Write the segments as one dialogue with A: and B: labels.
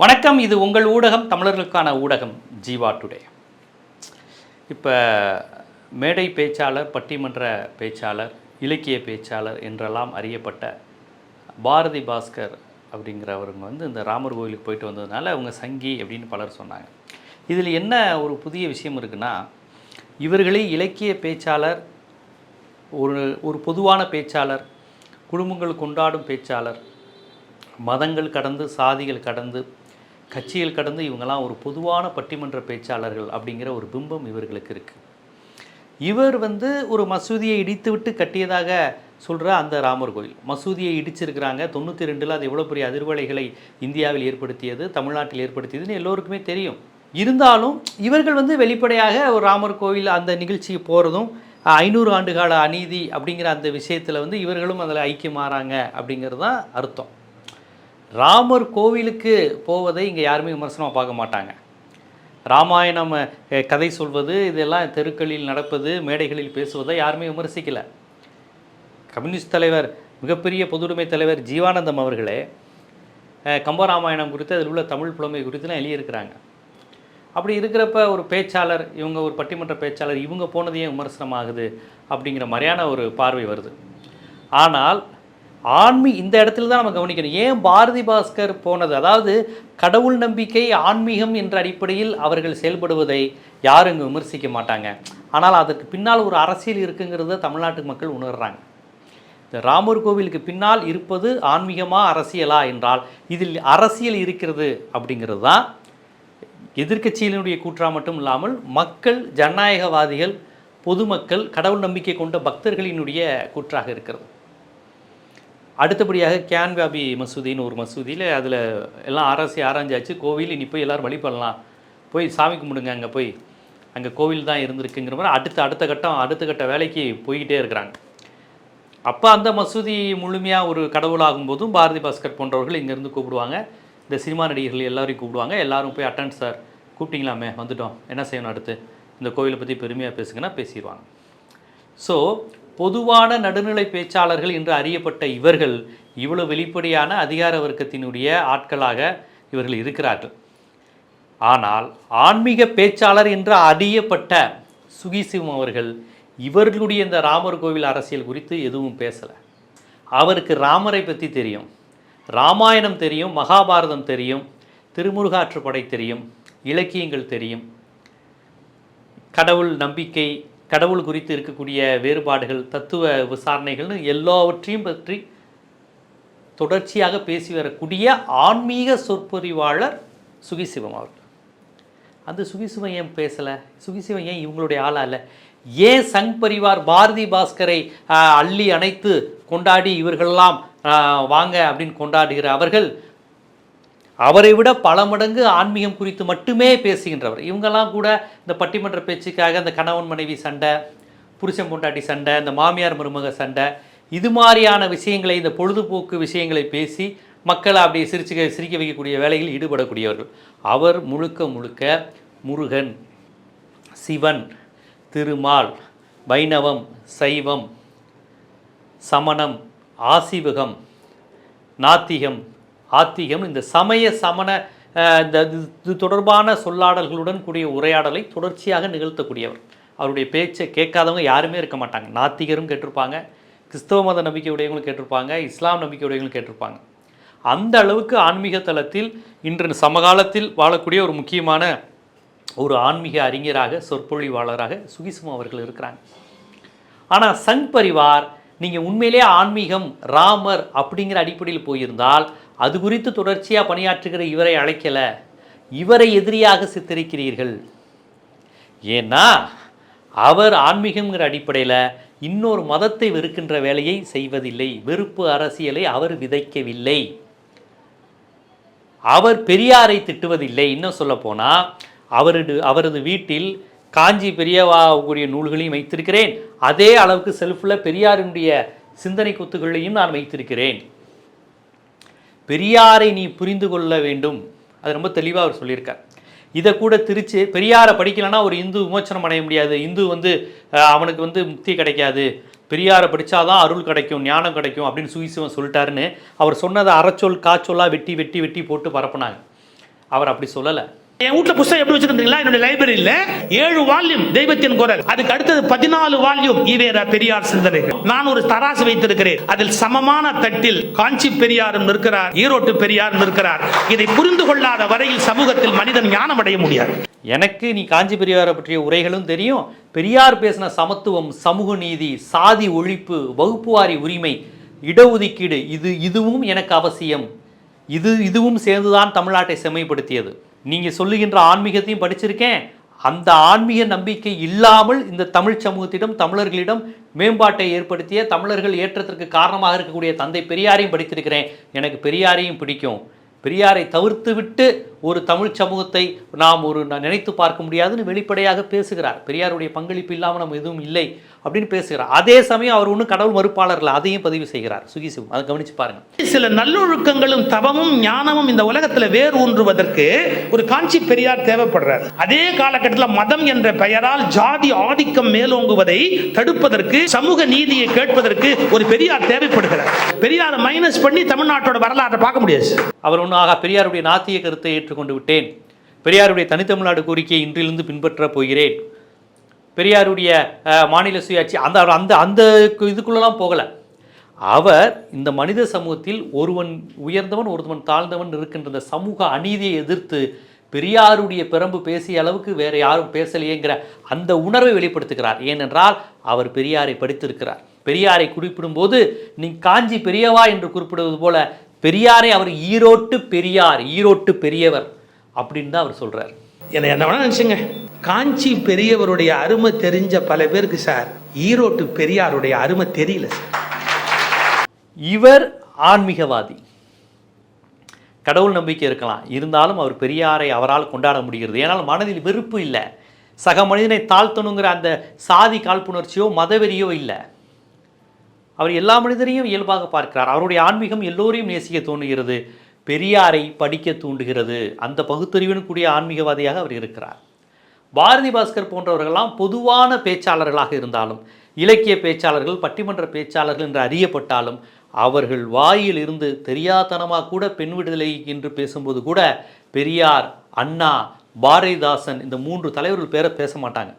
A: வணக்கம் இது உங்கள் ஊடகம் தமிழர்களுக்கான ஊடகம் ஜீவா டுடே. இப்போ மேடை பேச்சாளர் பட்டிமன்ற பேச்சாளர் இலக்கிய பேச்சாளர் என்றெல்லாம் அறியப்பட்ட பாரதி பாஸ்கர் அப்படிங்கிறவருங்க வந்து இந்த ராமர் கோவிலுக்கு போயிட்டு வந்ததுனால அவங்க சங்கி அப்படின்னு பலர் சொன்னாங்க. இதில் என்ன ஒரு புதிய விஷயம் இருக்குன்னா இவர்களே இலக்கிய பேச்சாளர் ஒரு ஒரு பொதுவான பேச்சாளர் குடும்பங்கள் கொண்டாடும் பேச்சாளர் மதங்கள் கடந்து சாதிகள் கடந்து கட்சிகள் கடந்து இவங்கெல்லாம் ஒரு பொதுவான பட்டிமன்ற பேச்சாளர்கள் அப்படிங்கிற ஒரு பிம்பம் இவர்களுக்கு இருக்குது இவர் வந்து ஒரு மசூதியை இடித்துவிட்டு கட்டியதாக சொல்கிற அந்த ராமர் கோயில். மசூதியை இடிச்சிருக்கிறாங்க. தொண்ணூற்றி ரெண்டில் அது எவ்வளோ பெரிய அதிர்வலைகளை இந்தியாவில் ஏற்படுத்தியது தமிழ்நாட்டில் ஏற்படுத்தியதுன்னு எல்லோருக்குமே தெரியும். இருந்தாலும் இவர்கள் வந்து வெளிப்படையாக ஒரு ராமர் கோவில் அந்த நிகழ்ச்சிக்கு போகிறதும் ஐநூறு ஆண்டுகால அநீதி அப்படிங்கிற அந்த விஷயத்தில் வந்து இவர்களும் அதில் ஐக்கியமாகறாங்க அப்படிங்கிறது தான் அர்த்தம். ராமர் கோவிலுக்கு போவதை இங்கே யாருமே விமர்சனமாக பார்க்க மாட்டாங்க. ராமாயணம் கதை சொல்வது இதெல்லாம் தெருக்களில் நடப்பது மேடைகளில் பேசுவதை யாருமே விமர்சிக்கல. கம்யூனிஸ்ட் தலைவர் மிகப்பெரிய பொதுவுடைமை தலைவர் ஜீவானந்தம் அவர்களே கம்பராமாயணம் குறித்து அதில் உள்ள தமிழ் புலமை குறித்துலாம் எழுதியிருக்கிறாங்க. அப்படி இருக்கிறப்ப ஒரு பேச்சாளர் இவங்க ஒரு பட்டிமன்ற பேச்சாளர் இவங்க போனது ஏன் விமர்சனமாகுது அப்படிங்கிற மாதிரியான ஒரு பார்வை வருது. ஆனால் ஆன்மீ இந்த இடத்துல தான் நம்ம கவனிக்கணும். ஏன் பாரதி பாஸ்கர் போனது? அதாவது கடவுள் நம்பிக்கை ஆன்மீகம் என்ற அடிப்படையில் அவர்கள் செயல்படுவதை யாரும் இங்கே விமர்சிக்க மாட்டாங்க. ஆனால் அதற்கு பின்னால் ஒரு அரசியல் இருக்குங்கிறத தமிழ்நாட்டு மக்கள் உணர்கிறாங்க இந்த ராமர் கோவிலுக்கு பின்னால் இருப்பது ஆன்மீகமா அரசியலா என்றால் இதில் அரசியல் இருக்கிறது அப்படிங்கிறது தான் எதிர்கட்சியினுடைய கூற்றா மட்டும் இல்லாமல் மக்கள் ஜனநாயகவாதிகள் பொதுமக்கள் கடவுள் நம்பிக்கை கொண்ட பக்தர்களினுடைய கூற்றாக இருக்கிறது. அடுத்தபடியாக கேன்வாபி மசூதின்னு ஒரு மசூதியில் அதில் எல்லாம் ஆராய்ச்சி ஆராய்ஞ்சாச்சு. கோவில் இனி போய் எல்லோரும் வழிபடலாம் போய் சாமி கும்பிடுங்க அங்கே போய். அங்கே கோவில் தான் இருந்திருக்குங்கிற மாதிரி அடுத்த அடுத்த கட்டம் அடுத்த கட்ட வேலைக்கு போய்கிட்டே இருக்கிறாங்க. அப்போ அந்த மசூதி முழுமையாக ஒரு கடவுளாகும் போதும் பாரதி பாஸ்கர் போன்றவர்கள் இங்கேருந்து கூப்பிடுவாங்க. இந்த சினிமா நடிகர்கள் எல்லாரையும் கூப்பிடுவாங்க. எல்லோரும் போய் அட்டன் சார் கூப்பிட்டீங்களாமே வந்துட்டோம். என்ன செய்யணும் அடுத்து? இந்த கோவிலை பற்றி பெருமையாக பேசுங்கன்னா பேசிடுவாங்க. ஸோ பொதுவான நடுநிலை பேச்சாளர்கள் என்று அறியப்பட்ட இவர்கள் இவ்வளோ வெளிப்படையான அதிகார வர்க்கத்தினுடைய ஆட்களாக இவர்கள் இருக்கிறார்கள். ஆனால் ஆன்மீக பேச்சாளர் என்று அறியப்பட்ட சுகிசிவம் அவர்கள் இவர்களுடைய இந்த ராமர் கோவில் அரசியல் குறித்து எதுவும் பேசலை. அவருக்கு ராமரை பற்றி தெரியும். ராமாயணம் தெரியும் மகாபாரதம் தெரியும் திருமுருகாற்றுப்படை தெரியும் இலக்கியங்கள் தெரியும். கடவுள் நம்பிக்கை கடவுள் குறித்து இருக்கக்கூடிய வேறுபாடுகள் தத்துவ விசாரணைகள்னு எல்லாவற்றையும் பற்றி தொடர்ச்சியாக பேசி வரக்கூடிய ஆன்மீக சொற்பொறிவாளர் சுகிசிவம் அவர்கள். அந்த சுகிசிவம் ஏன் பேசலை? சுகிசிவம் ஏன் இவங்களுடைய ஆளா இல்லை ஏன் சங் பரிவார் பாரதி பாஸ்கரை அள்ளி அணைத்து கொண்டாடி இவர்களெல்லாம் வாங்க அப்படின்னு கொண்டாடுகிற அவர்கள் அவரை விட பல மடங்கு ஆன்மீகம் குறித்து மட்டுமே பேசுகின்றவர். இவங்கெல்லாம் கூட இந்த பட்டிமன்ற பேச்சுக்காக இந்த கணவன் மனைவி சண்டை புருஷன் பொண்டாட்டி சண்டை இந்த மாமியார் மருமக சண்டை இது மாதிரியான விஷயங்களை இந்த பொழுதுபோக்கு விஷயங்களை பேசி மக்களை அப்படியே சிரிச்சு சிரிக்க வைக்கக்கூடிய வேலையில் ஈடுபடக்கூடியவர்கள். அவர் முழுக்க முழுக்க முருகன் சிவன் திருமால் வைணவம் சைவம் சமணம் ஆசிவகம் நாத்திகம் ஆத்திகம் இந்த சமய சமண இந்த இது- இது தொடர்பான சொல்லாடல்களுடன் கூடிய உரையாடலை தொடர்ச்சியாக நிகழ்த்தக்கூடியவர். அவருடைய பேச்சை கேட்காதவங்க யாருமே இருக்க மாட்டாங்க. நாத்திகரும் கேட்டிருப்பாங்க கிறிஸ்தவ மத நம்பிக்கையுடையவங்களும் கேட்டிருப்பாங்க இஸ்லாம் நம்பிக்கையுடையவங்களும் கேட்டிருப்பாங்க. அந்த அளவுக்கு ஆன்மீக தளத்தில் இன்று சமகாலத்தில் வாழக்கூடிய ஒரு முக்கியமான ஒரு ஆன்மீக அறிஞராக சொற்பொழிவாளராக சுகிசுமா அவர்கள் இருக்கிறாங்க. ஆனால் சங் பரிவார் நீங்கள் உண்மையிலே ஆன்மீகம் ராமர் அப்படிங்கிற அடிப்படையில் போயிருந்தால் அது குறித்து தொடர்ச்சியாக பணியாற்றுகிற இவரை அழைக்கலை. இவரை எதிரியாக சித்தரிக்கிறீர்கள். ஏன்னா அவர் ஆன்மீகம்ங்கிற அடிப்படையில் இன்னொரு மதத்தை வெறுக்கின்ற வேலையை செய்வதில்லை. வெறுப்பு அரசியலை அவர் விதைக்கவில்லை. அவர் பெரியாரை திட்டுவதில்லை. இன்னும் சொல்ல போனால் அவரது அவரது வீட்டில் காஞ்சி பெரியவா கூடிய நூல்களையும் வைத்திருக்கிறேன். அதே அளவுக்கு செல்ஃபில் பெரியாரினுடைய சிந்தனை குத்துகளையும் நான் வைத்திருக்கிறேன். பெரியாரை நீ புரிந்து கொள்ள வேண்டும். அது ரொம்ப தெளிவாக அவர் சொல்லியிருக்கார். இதை கூட திருச்சி பெரியாரை படிக்கலைன்னா ஒரு இந்து விமோச்சனம் அடைய முடியாது. இந்து வந்து அவனுக்கு வந்து முக்தி கிடைக்காது. பெரியாரை படித்தாதான் அருள் கிடைக்கும் ஞானம் கிடைக்கும் அப்படின்னு சுயசிவன் சொல்லிட்டாருன்னு அவர் சொன்னதை அறச்சொல் காச்சொல்லாக வெட்டி வெட்டி வெட்டி போட்டு பரப்புனாங்க. அவர் அப்படி சொல்லலை.
B: என் வீட்ல புஸ்தகம் எப்படி வச்சிருந்தீங்களா? என்னுடைய லைப்ரரியில ஏழு வால்யூம் தெய்வத்தின் குரல். அதுக்கு அடுத்தது பதினாலு வால்யூம் ஈவேரா பெரியார் சிந்தனைகள் நான் ஒரு தராசு வைத்திருக்கிறேன். அதில் சமமான தட்டில் காஞ்சி பெரியாரும் நிற்கிறார் ஈரோட்டு பெரியாரும் நிற்கிறார். இதை புரிந்து கொள்ளாத வரையில் சமூகத்தில் மனிதன் ஞானம் அடைய முடியாது.
A: எனக்கு நீ காஞ்சி பெரியாரை பற்றிய உரைகளும் தெரியும். பெரியார் பேசின சமத்துவம் சமூக நீதி சாதி ஒழிப்பு வகுப்புவாரி உரிமை இடஒதுக்கீடு இது இதுவும் எனக்கு அவசியம். இது இதுவும் சேர்ந்துதான் தமிழ்நாட்டை செம்மைப்படுத்தியது. நீங்கள் சொல்லுகின்ற ஆன்மீகத்தையும் படிச்சிருக்கேன். அந்த ஆன்மீக நம்பிக்கை இல்லாமல் இந்த தமிழ் சமூகத்திடம் தமிழர்களிடம் மேம்பாட்டை ஏற்படுத்திய தமிழர்கள் ஏற்றத்திற்கு காரணமாக இருக்கக்கூடிய தந்தை பெரியாரையும் படித்திருக்கிறேன். எனக்கு பெரியாரையும் பிடிக்கும். பெரியாரை தவிர்த்து விட்டு ஒரு தமிழ் சமூகத்தை நாம் ஒரு நினைத்து பார்க்க முடியாதுன்னு வெளிப்படையாக பேசுகிறார். பெரியாருடைய பங்களிப்பு இல்லாமல் நம்ம எதுவும் இல்லை அப்படின்னு பேசுகிறார். அதே சமயம் அவர் ஒன்றும் கடவுள் மறுப்பாளர் இல்லை அதையும் பதிவு செய்கிறார். சுகிசிவம் அதை கவனிச்சு பாருங்க.
B: சில நல்லொழுக்கங்களும் தவமும் ஞானமும் இந்த உலகத்துல வேர் ஊன்றுவதற்கு ஒரு காஞ்சி பெரியார் தேவைப்படுறார். அதே காலகட்டத்தில் மதம் என்ற பெயரால் ஜாதி ஆதிக்கம் மேலோங்குவதை தடுப்பதற்கு சமூக நீதியை கேட்பதற்கு ஒரு பெரியார் தேவைப்படுகிறார். பெரியாரை மைனஸ் பண்ணி தமிழ்நாட்டோட வரலாற்றை பார்க்க முடியாது.
A: அவர் ஒன்றும் ஆகா பெரியாருடைய நாத்திய கருத்தை கொண்டு விட்டேன். பெரியாருடைய தனித்தமிழ்நாடு கோரிக்கையை இன்றிலிருந்து பின்பற்றப் போகிறேன். பெரியாருடைய மாநில சுயாட்சி அந்த அந்த அந்த இதுக்குள்ளெல்லாம் போகலை. அவர் இந்த மனித சமூகத்தில் ஒருவன் உயர்ந்தவன் ஒருவன் தாழ்ந்தவன் இருக்கின்ற இந்த சமூக அநீதியை எதிர்த்து பெரியாருடைய பிறம்பு பேசிய அளவுக்கு வேற யாரும் பேசலையேங்கிற அந்த உணர்வை வெளிப்படுத்துகிறார். ஏனென்றால் அவர் பெரியாரை படித்திருக்கிறார். பெரியாரை குறிப்பிடும்போது நீ காஞ்சி பெரியவா என்று குறிப்பிடுவது போல பெரியாரை அவர் ஈரோட்டு பெரியார் ஈரோட்டு பெரியவர் அப்படின்னு தான் அவர் சொல்றார்.
B: என்ன என்ன வேணா நினைச்சுங்க. காஞ்சி பெரியவருடைய அருமை தெரிஞ்ச பல பேருக்கு சார் ஈரோட்டு பெரியாருடைய அருமை தெரியல சார்.
A: இவர் ஆன்மீகவாதி. கடவுள் நம்பிக்கை இருக்கலாம். இருந்தாலும் அவர் பெரியாரை அவரால் கொண்டாட முடிகிறது. ஏனால் மனதில் வெறுப்பு இல்லை. சக மனிதனை தாழ்த்தணுங்கிற அந்த சாதி காழ்ப்புணர்ச்சியோ மதவெறியோ இல்லை. அவர் எல்லா மனிதரையும் இயல்பாக பார்க்கிறார். அவருடைய ஆன்மீகம் எல்லோரையும் நேசிக்க தோணுகிறது பெரியாரை படிக்க தூண்டுகிறது. அந்த பகுத்தறிவுடன் கூடிய ஆன்மீகவாதியாக அவர் இருக்கிறார். பாரதி பாஸ்கர் போன்றவர்களெல்லாம் பொதுவான பேச்சாளர்களாக இருந்தாலும் இலக்கிய பேச்சாளர்கள் பட்டிமன்ற பேச்சாளர்கள் என்று அறியப்பட்டாலும் அவர்கள் வாயில் இருந்து தெரியாதனமாக கூட பெண் விடுதலை என்று பேசும்போது கூட பெரியார் அண்ணா பாரதிதாசன் இந்த மூன்று தலைவர்கள் பேரை பேச மாட்டாங்க.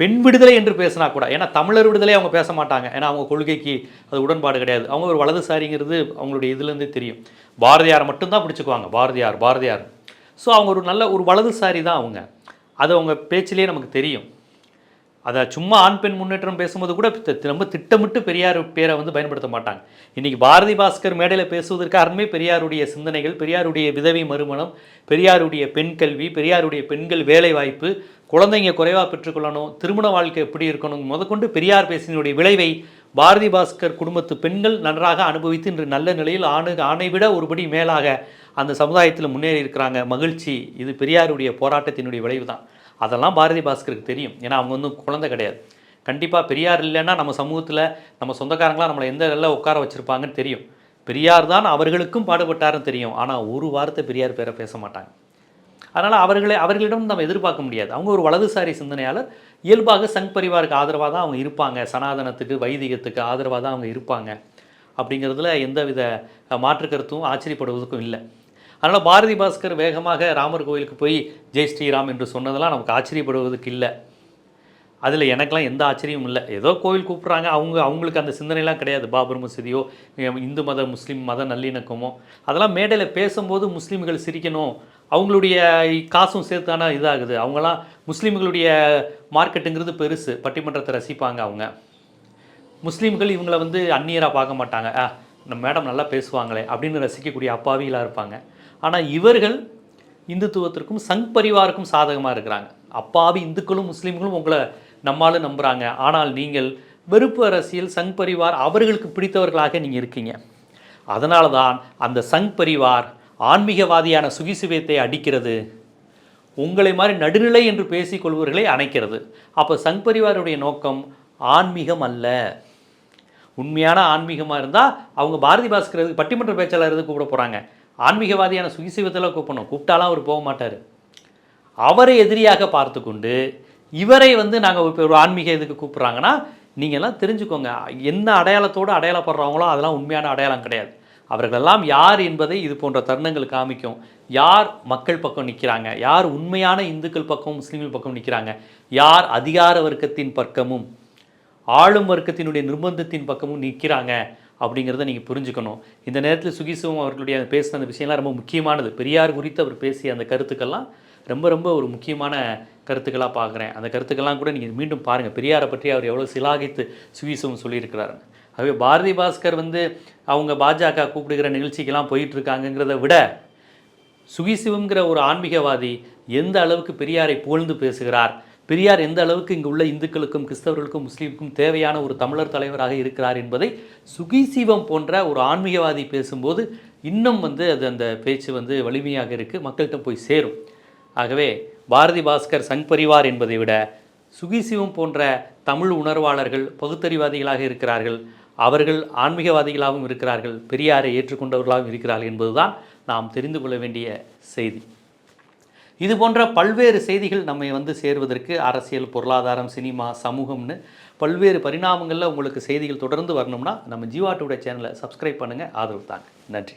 A: பெண் விடுதலை என்று பேசினா கூட ஏன்னா தமிழர் விடுதலை அவங்க பேச மாட்டாங்க. ஏன்னா அவங்க கொள்கைக்கு அது உடன்பாடு கிடையாது. அவங்க ஒரு வலதுசாரிங்கிறது அவங்களுடைய இதுலேருந்தே தெரியும். பாரதியார் மட்டும்தான் பிடிச்சிக்குவாங்க. பாரதியார் பாரதியார். ஸோ அவங்க ஒரு நல்ல ஒரு வலதுசாரி தான் அவங்க. அது அவங்க பேச்சிலேயே நமக்கு தெரியும். அதை சும்மா ஆண் பெண் முன்னேற்றம் பேசும்போது கூட ரொம்ப திட்டமிட்டு பெரியார் பேரை வந்து பயன்படுத்த மாட்டாங்க. இன்றைக்கி பாரதி பாஸ்கர் மேடையில் பேசுவதற்கு பெரியாருடைய சிந்தனைகள் பெரியாருடைய விதவை மறுமணம் பெரியாருடைய பெண் கல்வி பெரியாருடைய பெண்கள் வேலை வாய்ப்பு குழந்தைங்க குறைவாக பெற்றுக்கொள்ளணும் திருமண வாழ்க்கை எப்படி இருக்கணும் முதற்கொண்டு பெரியார் பேசினுடைய விளைவை பாரதி பாஸ்கர் குடும்பத்து பெண்கள் நன்றாக அனுபவித்து இன்று நல்ல நிலையில் ஆணு ஆணை விட ஒருபடி மேலாக அந்த சமுதாயத்தில் முன்னேறி இருக்கிறாங்க. மகிழ்ச்சி. இது பெரியாருடைய போராட்டத்தினுடைய விளைவு தான் அதெல்லாம் பாரதி பாஸ்கருக்கு தெரியும். ஏன்னா அவங்க வந்து குழந்தை கிடையாது. கண்டிப்பாக பெரியார் இல்லைன்னா நம்ம சமூகத்தில் நம்ம சொந்தக்காரங்களாம் நம்மளை எந்த இடத்துல உட்கார வச்சுருப்பாங்கன்னு தெரியும். பெரியார் தான் அவர்களுக்கும் பாடுபட்டாருன்னு தெரியும். ஆனால் ஒரு வார்த்தை பெரியார் பேரை பேச மாட்டாங்க. அதனால் அவர்களை அவர்களிடம் நம்ம எதிர்பார்க்க முடியாது. அவங்க ஒரு வலதுசாரி சிந்தனையாளர். இயல்பாக சங் பரிவாருக்கு ஆதரவாக தான் அவங்க இருப்பாங்க. சனாதனத்துக்கு வைதிகத்துக்கு ஆதரவாக தான் அவங்க இருப்பாங்க. அப்படிங்கிறதுல எந்தவித வித மாற்று கருத்தும் ஆச்சரியப்படுவதற்கும் இல்லை. அதனால் பாரதி பாஸ்கர் வேகமாக ராமர் கோயிலுக்கு போய் ஜெய் ஸ்ரீராம் என்று சொன்னதெல்லாம் நமக்கு ஆச்சரியப்படுவதற்கு இல்லை. அதில் எனக்கெல்லாம் எந்த ஆச்சரியமும் இல்லை. ஏதோ கோவில் கூப்பிட்றாங்க. அவங்க அவங்களுக்கு அந்த சிந்தனைலாம் கிடையாது. பாபர் மசூதியோ இந்து மத முஸ்லீம் மத நல்லிணக்கமோ. அதெல்லாம் மேடையில் பேசும்போது முஸ்லீம்கள் சிரிக்கணும். அவங்களுடைய காசும் சேர்த்தானா இதாகுது. அவங்களாம் முஸ்லீம்களுடைய மார்க்கெட்டுங்கிறது பெருசு. பட்டிமன்றத்தை ரசிப்பாங்க அவங்க. முஸ்லீம்கள் இவங்களை வந்து அந்நியராக பார்க்க மாட்டாங்க. ஆ நம்ம மேடம் நல்லா பேசுவாங்களே அப்படின்னு ரசிக்கக்கூடிய அப்பாவிகளாக இருப்பாங்க. ஆனால் இவர்கள் இந்துத்துவத்திற்கும் சங் பரிவாருக்கும் சாதகமாக இருக்கிறாங்க. அப்பாவி இந்துக்களும் முஸ்லீம்களும் உங்களை நம்மாலும் நம்புகிறாங்க ஆனால் நீங்கள் வெறுப்பு அரசியல் சங் பரிவார் அவர்களுக்கு பிடித்தவர்களாக நீங்கள் இருக்கீங்க. அதனால தான் அந்த சங் பரிவார் ஆன்மீகவாதியான சுகிசுவியத்தை அடிக்கிறது உங்களை மாதிரி நடுநிலை என்று பேசிக்கொள்வர்களை அணைக்கிறது. அப்போ சங் பரிவாருடைய நோக்கம் ஆன்மீகம் அல்ல. உண்மையான ஆன்மீகமாக இருந்தால் அவங்க பாரதி பாஸ்கர் பட்டிமன்ற பேச்சாளர் கூப்பிட போகிறாங்க ஆன்மீகவாதியான சுகிசிவத்தில் கூப்பிடணும். கூப்பிட்டாலாம் அவர் போக மாட்டார். அவரை எதிரியாக பார்த்து கொண்டு இவரை வந்து நாங்கள் இப்போ ஒரு ஆன்மீக இதுக்கு கூப்பிட்றாங்கன்னா நீங்கள்லாம் தெரிஞ்சுக்கோங்க. என்ன அடையாளத்தோடு அடையாளப்படுறவங்களோ அதெல்லாம் உண்மையான அடையாளம் கிடையாது. அவர்களெல்லாம் யார் என்பதை இது போன்ற தருணங்கள் காமிக்கும். யார் மக்கள் பக்கம் நிற்கிறாங்க யார் உண்மையான இந்துக்கள் பக்கம் முஸ்லீம்கள் பக்கம் நிற்கிறாங்க யார் அதிகார வர்க்கத்தின் பக்கமும் ஆளும் வர்க்கத்தினுடைய நிர்பந்தத்தின் பக்கமும் நிற்கிறாங்க அப்படிங்கிறத நீங்கள் புரிஞ்சுக்கணும். இந்த நேரத்தில் சுகிசுவம் அவர்களுடைய அந்த பேசின அந்த விஷயம்லாம் ரொம்ப முக்கியமானது. பெரியார் குறித்து அவர் பேசிய அந்த கருத்துக்கள்லாம் ரொம்ப ரொம்ப ஒரு முக்கியமான கருத்துக்களாக பார்க்குறேன் அந்த கருத்துக்கள்லாம் கூட நீங்கள் மீண்டும் பாருங்கள் பெரியாரை பற்றி அவர் எவ்வளோ சிலாகித்து சுகிசுவம் சொல்லியிருக்கிறாரு. ஆகவே பாரதி பாஸ்கர் வந்து அவங்க பாஜக கூப்பிடுகிற நிகழ்ச்சிக்கெல்லாம் போயிட்டுருக்காங்கங்கிறத விட சுகிசிவம்ங்கிற ஒரு ஆன்மீகவாதி எந்த அளவுக்கு பெரியாரை புகழ்ந்து பேசுகிறார்? பெரியார் எந்த அளவுக்கு இங்கு உள்ள இந்துக்களுக்கும் கிறிஸ்தவர்களுக்கும் முஸ்லீமுக்கும் தேவையான ஒரு தமிழர் தலைவராக இருக்கிறார் என்பதை சுகிசிவம் போன்ற ஒரு ஆன்மீகவாதி பேசும்போது இன்னும் வந்து அது அந்த பேச்சு வந்து வலிமையாக இருக்குது மக்கள்கிட்ட போய் சேரும். ஆகவே பாரதி பாஸ்கர் சங் பரிவார் என்பதை விட சுகிசிவம் போன்ற தமிழ் உணர்வாளர்கள் பகுத்தறிவாதிகளாக இருக்கிறார்கள். அவர்கள் ஆன்மீகவாதிகளாகவும் இருக்கிறார்கள். பெரியாரை ஏற்றுக்கொண்டவர்களாகவும் இருக்கிறார்கள் என்பதுதான் நாம் தெரிந்து கொள்ள வேண்டிய செய்தி. இது போன்ற பல்வேறு செய்திகள் நம்மை வந்து சேர்வதற்கு அரசியல் பொருளாதாரம் சினிமா சமூகம்னு பல்வேறு பரிணாமங்களில் உங்களுக்கு செய்திகள் தொடர்ந்து வரணும்னா நம்ம ஜீவா டுடே சேனலை சப்ஸ்கிரைப் பண்ணுங்கள் ஆதரவு தாங்க. நன்றி.